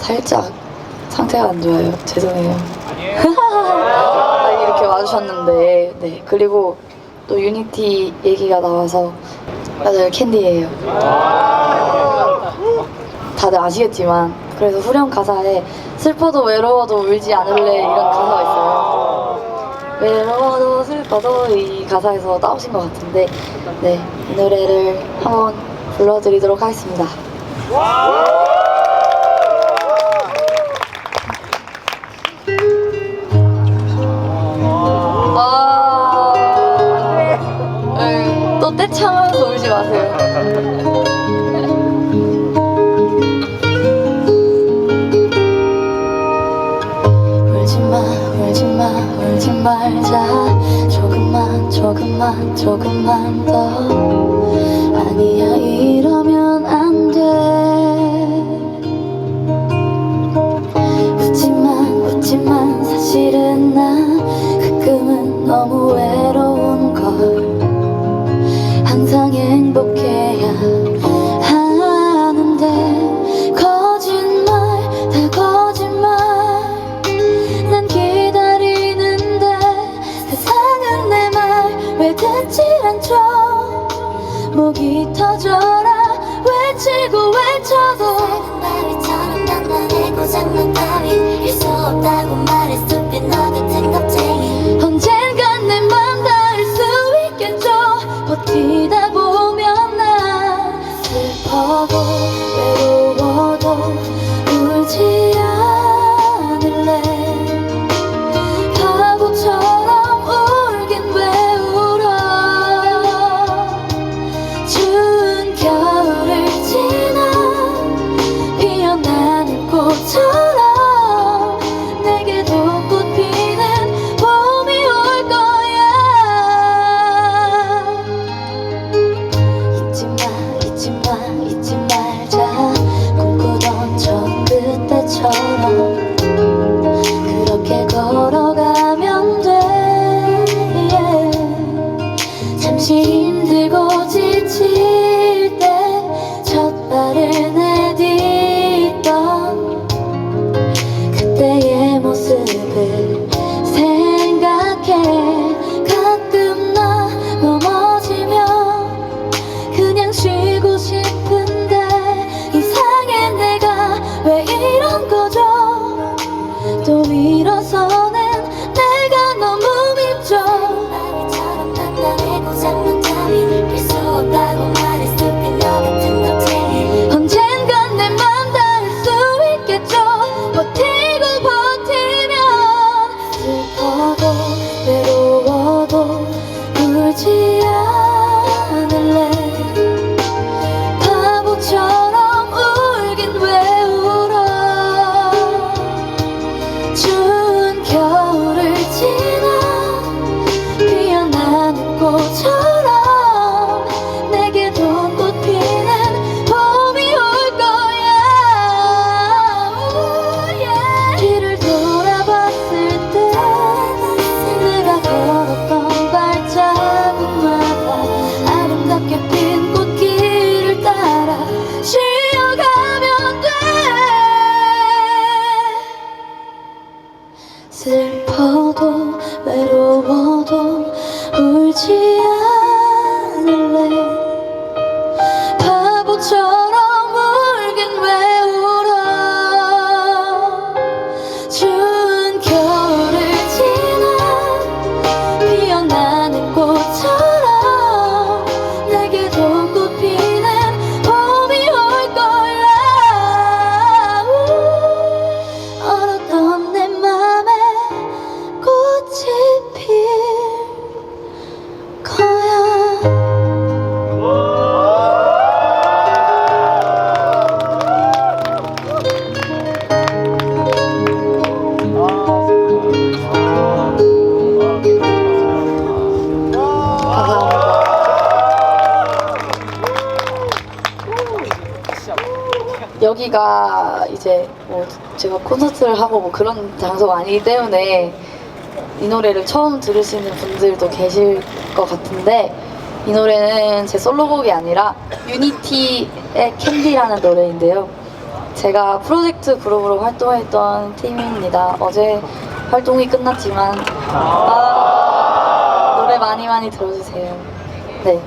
살짝 상태가 안 좋아요. 죄송해요. 아, 이렇게 와주셨는데, 네. 그리고 또 유니티 얘기가 나와서 맞아요. 캔디예요. 다들 아시겠지만 그래서 후렴 가사에 슬퍼도 외로워도 울지 않을래 이런 가사가 있어요. 외로워도 슬퍼도 이 가사에서 따오신 것 같은데 네, 이 노래를 한번 불러드리도록 하겠습니다. 아, 또 떼창하면서 울지 마세요. 울지 말자. 조금만 조금만 조금만 더. 아니야 이러 터져라 울 울 여기가 이제 뭐 제가 콘서트를 하고 뭐 그런 장소가 아니기 때문에 이 노래를 처음 들으시는 분들도 계실 것 같은데 이 노래는 제 솔로곡이 아니라 유니티의 캔디라는 노래인데요. 제가 프로젝트 그룹으로 활동했던 팀입니다. 어제 활동이 끝났지만 아, 노래 많이 많이 들어주세요. 네.